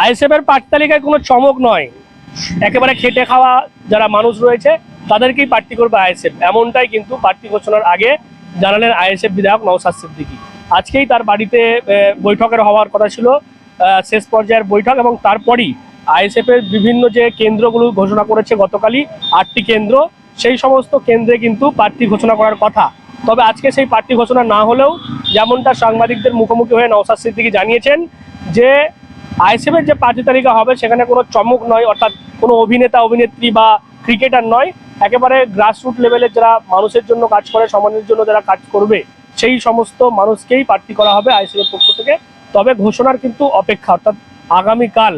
ISF এর প্রার্থী তালিকায় কোনো চমক নয়। একেবারে খেটে খাওয়া যারা মানুষ রয়েছে, তাদেরকেই প্রার্থী করবে আইএসএফ। এমনটাই কিন্তু প্রার্থী ঘোষণার আগে জানালেন আইএসএফ বিধায়ক নওসাদ সিদ্দিকী। আজকেই তার বাড়িতে বৈঠকের হওয়ার কথা ছিল। শেষ পর্যায়ের বৈঠক এবং তারপরই আইএসএফ এর বিভিন্ন যে কেন্দ্রগুলো ঘোষণা করেছে গতকালই, আটটি কেন্দ্র, সেই সমস্ত কেন্দ্রে কিন্তু প্রার্থী ঘোষণা করার কথা। তবে আজকে সেই প্রার্থী ঘোষণা না হলেও যেমনটা সাংবাদিকদের মুখোমুখি হয়ে নওসাদ সিদ্দিকী জানিয়েছেন যে আইএসএফ এর যে প্রার্থী তালিকা হবে, সেখানে কোনো চমক নয়, অর্থাৎ কোনো অভিনেতা, অভিনেত্রী বা ক্রিকেটার নয়। একেবারে গ্রাসরুট লেভেলের যারা মানুষের জন্য কাজ করে সমাজের জন্য যারা কাজ করবে, সেই সমস্ত মানুষকেই প্রার্থী করা হবে আইএসএফ এর পক্ষ থেকে। তবে ঘোষণার কিন্তু অপেক্ষা, অর্থাৎ আগামীকাল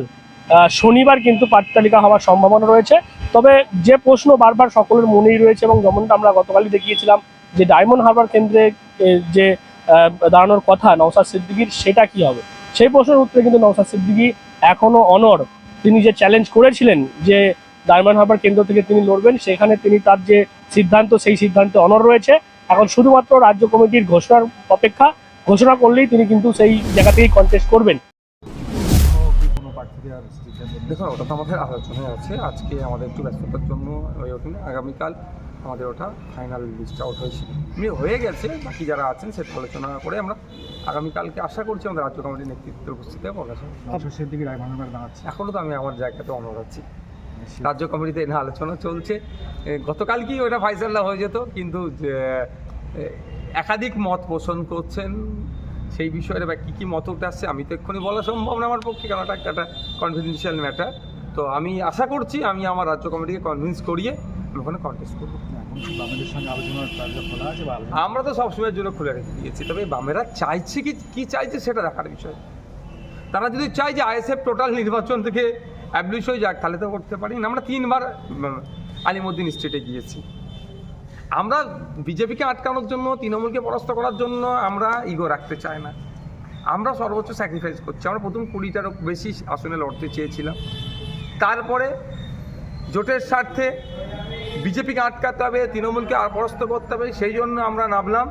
শনিবার কিন্তু প্রার্থী তালিকা হওয়ার সম্ভাবনা রয়েছে। তবে যে প্রশ্ন বারবার সকলের মনেই রয়েছে এবং যেমনটা আমরা গতকালই দেখিয়েছিলাম যে ডায়মন্ড হারবার কেন্দ্রে যে দাঁড়ানোর কথা নওসাদ সিদ্দিকির, সেটা কি হবে? সেই প্রশ্নের উত্তরে কিন্তু নওসাদ সিদ্দিকী এখনও অনর তিনি যে চ্যালেঞ্জ করেছিলেন যে ডায়মন্ড হারবার কেন্দ্র থেকে তিনি লড়বেন, সেখানে তিনি তার যে সিদ্ধান্ত, সেই সিদ্ধান্তে অনর রয়েছে। এখন শুধুমাত্র রাজ্য কমিটির ঘোষণার অপেক্ষা, ঘোষণা করলেই তিনি কিন্তু সেই জায়গা থেকেই কন্টেস্ট করবেন? দেখুন, ওটা তো আমাদের আলোচনায় আছে। আজকে আমাদের একটু ব্যস্ততার জন্য হয়ে ওঠেনি। আগামীকাল আমাদের ওটা ফাইনাল লিস্ট আউট হয়েছে এমনি হয়ে গেছে বাকি যারা আছেন সেটা আলোচনা করে আমরা আগামীকালকে আশা করছি আমাদের রাজ্য কমিটির নেতৃত্বের সিদ্দিকী রায়মানবার দাঁড়াচ্ছে এখনও তো আমি আমার জায়গাতে অনর আছি। রাজ্য কমিটিতে এনে আলোচনা চলছে। গতকালকেই ওটা ফাইসাল্লা হয়ে যেত কিন্তু যে, একাধিক মত পোষণ করছেন। সেই বিষয়ে বা কী কী মত উঠে আসছে আমি তো এক্ষুনি বলা সম্ভব না আমার পক্ষে কারণ এটা একটা কনফিডেন্সিয়াল ম্যাটার তো আমি আশা করছি আমি আমার রাজ্য কমিটিকে কনভিন্স করিয়ে ওখানে কন্টেস্ট করব। বামেদের সঙ্গে দরজা খোলা আছে বা আমরা তো সবসময়ের জন্য খুলে রেখে দিয়েছি তবে বামেরা চাইছে কি কি চাইছে সেটা দেখার বিষয়। তারা যদি চায় যে আইএসএফ টোটাল নির্বাচন থেকে অ্যাবলিশ হয়ে যাক তাহলে তো করতে পারি না। আমরা তিনবার আলিমুদ্দিন স্টেটে গিয়েছি। আমরা বিজেপিকে আটকানোর জন্য তৃণমূলকে পরাস্ত করার জন্য আমরা ইগো রাখতে চাই না। আমরা সর্বোচ্চ স্যাক্রিফাইস করছি। আমরা প্রথম কুড়িটারও বেশি আসনে লড়তে চেয়েছিলাম। তারপরে জোটের স্বার্থে বিজেপিকে আটকাতে হবে, তৃণমূলকে পরাস্ত করতে হবে, সেই জন্য আমরা নামলাম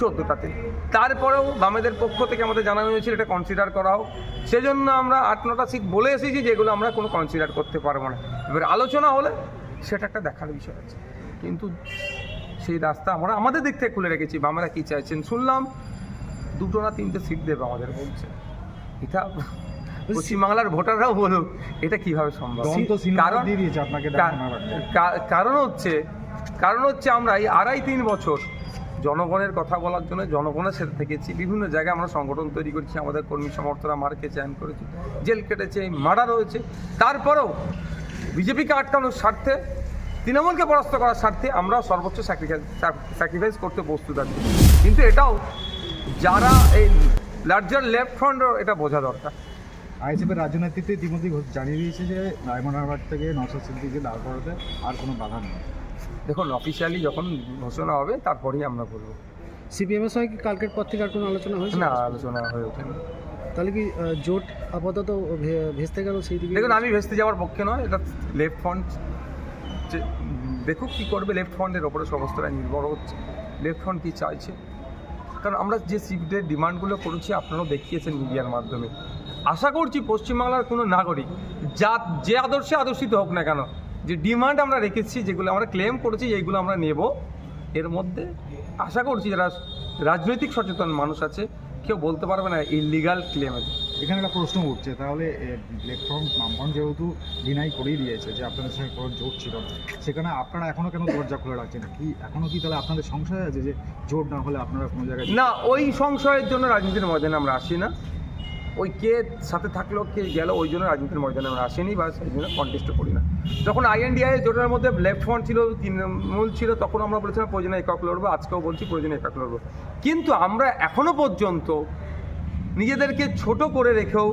চোদ্দোটাতে তারপরেও বামেদের পক্ষ থেকে আমাদের জানানো হয়েছিল এটা কনসিডার করা হোক। সেজন্য আমরা আট, নটা সিট বলে এসেছি যেগুলো আমরা কোনো কনসিডার করতে পারব না। এবার আলোচনা হলে সেটা একটা দেখার বিষয় আছে। কিন্তু সেই রাস্তা আমরা আমাদের দিক থেকে খুলে রেখেছি, বামেরা কী চাইছেন শুনলাম, দুটো না তিনটে সিট দেবে আমাদের বলছে। এটা পশ্চিমবাংলার ভোটাররাও বলুক এটা কীভাবে সম্ভব? কারণ কারণ হচ্ছে কারণ হচ্ছে আমরা এই আড়াই তিন বছর জনগণের কথা বলার জন্য জনগণের সাথে থেকেছি। বিভিন্ন জায়গায় আমরা সংগঠন তৈরি করছি আমাদের কর্মী সমর্থকরা মারকে চ্যান করেছে জেল কেটেছে মার্ডার হয়েছে। তারপরেও বিজেপিকে আটকানোর স্বার্থে তৃণমূলকে পরাস্ত করার স্বার্থে আমরা সর্বোচ্চ স্যাক্রিফাইস করতে প্রস্তুত আছি। কিন্তু এটাও যারা এই লার্জার লেফট ফ্রন্ট এটা বোঝা দরকার। আইএসএফ এর রাজনীতিতে ইতিমধ্যেই জানিয়ে দিয়েছে যে ডায়মন্ড হারবার থেকে নওশাদ সিদ্দিকীকে দাঁড় করাতে আর কোনো বাধা নেই। দেখুন অফিসিয়ালি যখন ঘোষণা হবে তারপরেই আমরা বলব। সিপিএম এর সঙ্গে কি কালকের পর থেকে আর কোনো আলোচনা হয়েছে? না আলোচনা হয়ে ওঠেনি। তাহলে কি জোট আপাতত ভে- ভেস্তে গেল সেই দিকে? দেখুন আমি ভেস্তে যাওয়ার পক্ষে নয় এটা লেফট ফ্রন্ট দেখুক কী করবে লেফট ফ্রন্টের ওপরে সমস্তটা নির্ভর হচ্ছে। লেফট ফ্রন্ট কী চাইছে? কারণ আমরা যে সিটের ডিমান্ডগুলো করেছি আপনারাও দেখিয়েছেন মিডিয়ার মাধ্যমে। আশা করছি পশ্চিমবাংলার কোনো নাগরিক যা যে আদর্শে আদর্শিত হোক না কেন যে ডিমান্ড আমরা রেখেছি যেগুলো আমরা ক্লেম করেছি এইগুলো আমরা নেব। এর মধ্যে আশা করছি যারা রাজনৈতিক সচেতন মানুষ আছে কেউ বলতে পারবে না ইলিগাল ক্লেম আছে। এখানে একটা প্রশ্ন উঠছে তাহলে ইলেকট্রনিক নামবান যেহেতু ডিনাই করেই দিয়েছে যে আপনাদের সঙ্গে কোনো জোট ছিল সেখানে আপনারা এখনও কেন দরজা খুলে রাখছেন? কি এখনও কি তাহলে আপনাদের সংশয় আছে যে জোট না হলে আপনারা কোনো জায়গায় না ওই সংশয়ের জন্য রাজনীতির ময়দানে আমরা আসি না। ওই কে সাথে থাকল, কে গেল, ওই জন্য রাজনীতির ময়দানে আমরা আসিনি বা সেই জন্য কন্টেস্টও করি না। যখন আইএনডিআই জোটের মধ্যে লেফট ফ্রন্ট ছিল তৃণমূল ছিল, তখন আমরা বলেছিলাম প্রয়োজনে একক লড়বো, আজকেও বলছি প্রয়োজনে একক লড়বো। কিন্তু আমরা এখনও পর্যন্ত নিজেদেরকে ছোট করে রেখেও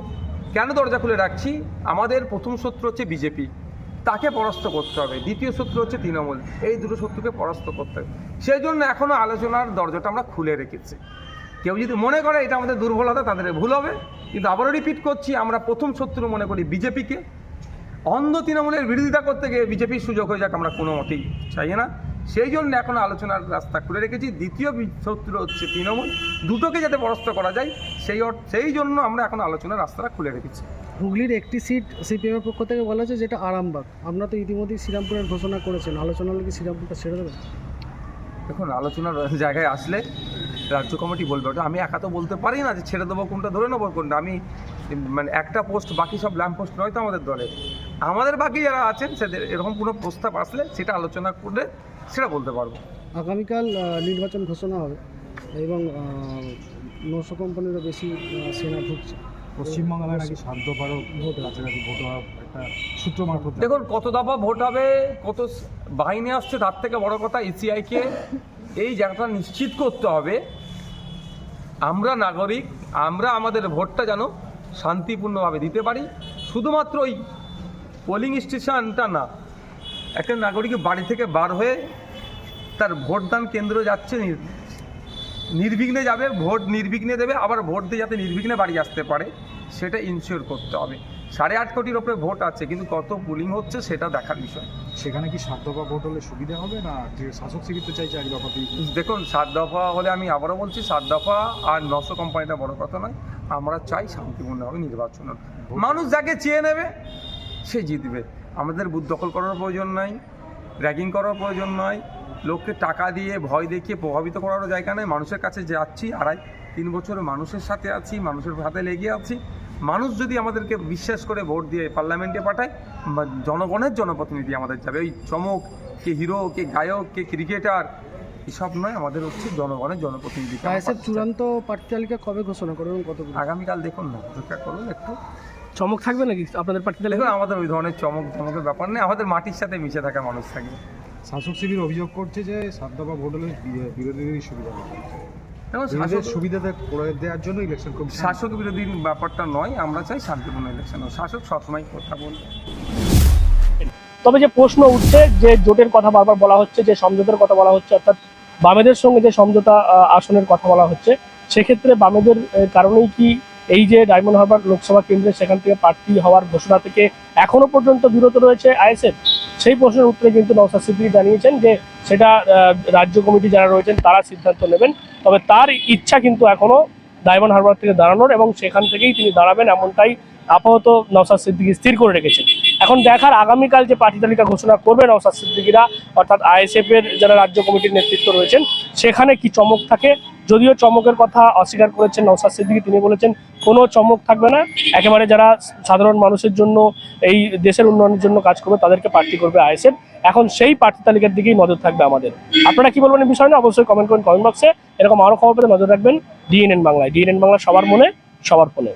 কেন দরজা খুলে রাখছি? আমাদের প্রথম শত্রু হচ্ছে বিজেপি। তাকে পরাস্ত করতে হবে। দ্বিতীয় শত্রু হচ্ছে তৃণমূল। এই দুটো শত্রুকে পরাস্ত করতে হবে। সেই জন্য এখনও আলোচনার দরজাটা আমরা খুলে রেখেছি। কেউ যদি মনে করে এটা আমাদের দুর্বলতা তাদের ভুল হবে। কিন্তু আবারও রিপিট করছি আমরা প্রথম শত্রু মনে করি বিজেপিকে। অন্ধ তৃণমূলের বিরোধিতা করতে গিয়ে বিজেপির সুযোগ হয়ে যাক আমরা কোনো মতেই চাই না। সেই জন্য এখন আলোচনার রাস্তা খুলে রেখেছি। দ্বিতীয় শত্রু হচ্ছে তৃণমূল। দুটোকে যাতে পরাস্ত করা যায় সেই সেই জন্য আমরা এখন আলোচনার রাস্তাটা খুলে রেখেছি। হুগলির একটি সিট সিপিএমের পক্ষ থেকে বলা হচ্ছে যেটা আরামবাগ। আপনারা তো ইতিমধ্যেই শ্রীরামপুরের ঘোষণা করেছেন। আলোচনা কি শ্রীরামপুরটা ছেড়ে দেবেন? দেখুন আলোচনার জায়গায় আসলে রাজ্য কমিটি বলবে। ওটা আমি একা তো বলতে পারি না যে ছেড়ে দেবো কোনটা ধরে নেব কোনটা। আমি মানে একটা পোস্ট বাকি সব ল্যাম্প পোস্ট নয় তো আমাদের দলের। আমাদের বাকি যারা আছেন সেদের এরকম কোনো প্রস্তাব আসলে সেটা আলোচনা করলে সেটা বলতে পারব। আগামীকাল নির্বাচন ঘোষণা হবে এবং নশো কোম্পানিরও বেশি সেনা ঢুকছে। পশ্চিমবাংলায় নাকি সাধ্য পারো ভোট কাছাকাছি ভোট হওয়ার একটা সূত্র মারফত দেখুন কত দফা ভোট হবে কত বাহিনী আসছে তার থেকে বড় কথা ইসিআইকে এই জায়গাটা নিশ্চিত করতে হবে। আমরা নাগরিক, আমরা আমাদের ভোটটা যেন শান্তিপূর্ণভাবে দিতে পারি। শুধুমাত্র ওই পোলিং স্টেশনটা না, একটা নাগরিক বাড়ি থেকে বার হয়ে তার ভোটদান কেন্দ্র যাচ্ছে, নির- নির্বিঘ্নে যাবে, ভোট নির্বিঘ্নে দেবে, আবার ভোট দিয়ে যাতে নির্বিঘ্নে বাড়ি আসতে পারে, সেটা ইনশিওর করতে হবে। সাড়ে আট কোটির ওপরে ভোট আছে কিন্তু কত পুলিং হচ্ছে সেটা দেখার বিষয়। সেখানে কি সাত দফা ভোট হলে সুবিধা হবে না যে শাসক শিবির তো চাইছে এক দফাতেই দেখুন সাত দফা হলে আমি আবারও বলছি সাত দফা আর নশো কোম্পানিটা বড় কথা নয় আমরা চাই শান্তিপূর্ণভাবে নির্বাচন। মানুষ যাকে চেয়ে নেবে সে জিতবে। আমাদের বুথ দখল করার প্রয়োজন নাই র্যাগিং করার প্রয়োজন নয় লোককে টাকা দিয়ে ভয় দেখিয়ে প্রভাবিত করারও জায়গা নেই। মানুষের কাছে যাচ্ছি আড়াই তিন বছর মানুষের সাথে আছি মানুষের হাতে লেগে আছি। মানুষ যদি আমাদেরকে বিশ্বাস করে ভোট দিয়ে পার্লামেন্টে পাঠায় বা জনগণের জনপ্রতিনিধি আমাদের যাবে। ওই চমক কে হিরো কে গায়ক কে ক্রিকেটার এসব নয় আমাদের হচ্ছে জনগণের জনপ্রতিনিধি। আইএসএফ চূড়ান্ত প্রার্থী তালিকা কবে ঘোষণা করবে এবং কতগুলো আগামীকাল দেখুন না অপেক্ষা করুন একটু। চমক থাকবে নাকি আপনাদের পার্টিতে দেখুন আমাদের ওই ধরনের চমক চমকের ব্যাপার নেই আমাদের মাটির সাথে মিশে থাকা মানুষ থাকে। শাসক শিবির অভিযোগ করছে যে সাত দফা ভোট হলে বিরোধীদেরই সুবিধা সুবিধাতে করে দেওয়ার জন্য ইলেকশন কমিশন শাসক বিরোধী ব্যাপারটা নয় আমরা চাই শান্তিপূর্ণ ইলেকশন শাসক সবসময় কথা বলবে। তবে যে প্রশ্ন উঠছে যে জোটের কথা বারবার বলা হচ্ছে যে সমঝোতার কথা বলা হচ্ছে অর্থাৎ বামেদের সঙ্গে যে সমঝোতা আসনের কথা বলা হচ্ছে সেক্ষেত্রে বামেদের কারণেই কি এই যে ডায়মন্ড হারবার লোকসভা কেন্দ্রে সেখান থেকে প্রার্থী হওয়ার ঘোষণা থেকে এখনও পর্যন্ত বিরত রয়েছে আইএসএফ? সেই প্রশ্নের উত্তরে কিন্তু নওসাদ সিদ্দিকী জানিয়েছেন যে সেটা রাজ্য কমিটি যারা রয়েছেন তারা সিদ্ধান্ত নেবেন। তবে তার ইচ্ছা কিন্তু এখনও ডায়মন্ড হারবার থেকে দাঁড়ানোর এবং সেখান থেকেই তিনি দাঁড়াবেন এমনটাই আপাতত নওসাদ সিদ্দিকী স্থির করে রেখেছেন। এখন দেখার আগামীকাল যে পার্টি তালিকা ঘোষণা করবে নওসাদ সিদ্দিকিরা, অর্থাৎ আইএসএফ এর যারা রাজ্য কমিটির নেতৃত্ব রয়েছেন, সেখানে কি চমক থাকে? যদিও চমকের কথা অস্বীকার করেছেন নওসাদ সিদ্দিকী, তিনি বলেছেন কোনো চমক থাকবে না। একেবারে যারা সাধারণ মানুষের জন্য, এই দেশের উন্নয়নের জন্য কাজ করবে, তাদেরকে প্রার্থী করবে আইএসএফ। এখন সেই প্রার্থী তালিকার দিকেই নজর থাকবে আমাদের। আপনারা কি বলবেন এই বিষয় না অবশ্যই কমেন্ট করেন কমেন্ট বক্সে এরকম আরও খবর পেতে নজর রাখবেন। ডিএনএন বাংলায়। ডিএনএন বাংলা সবার মনে, সবার ফোনে।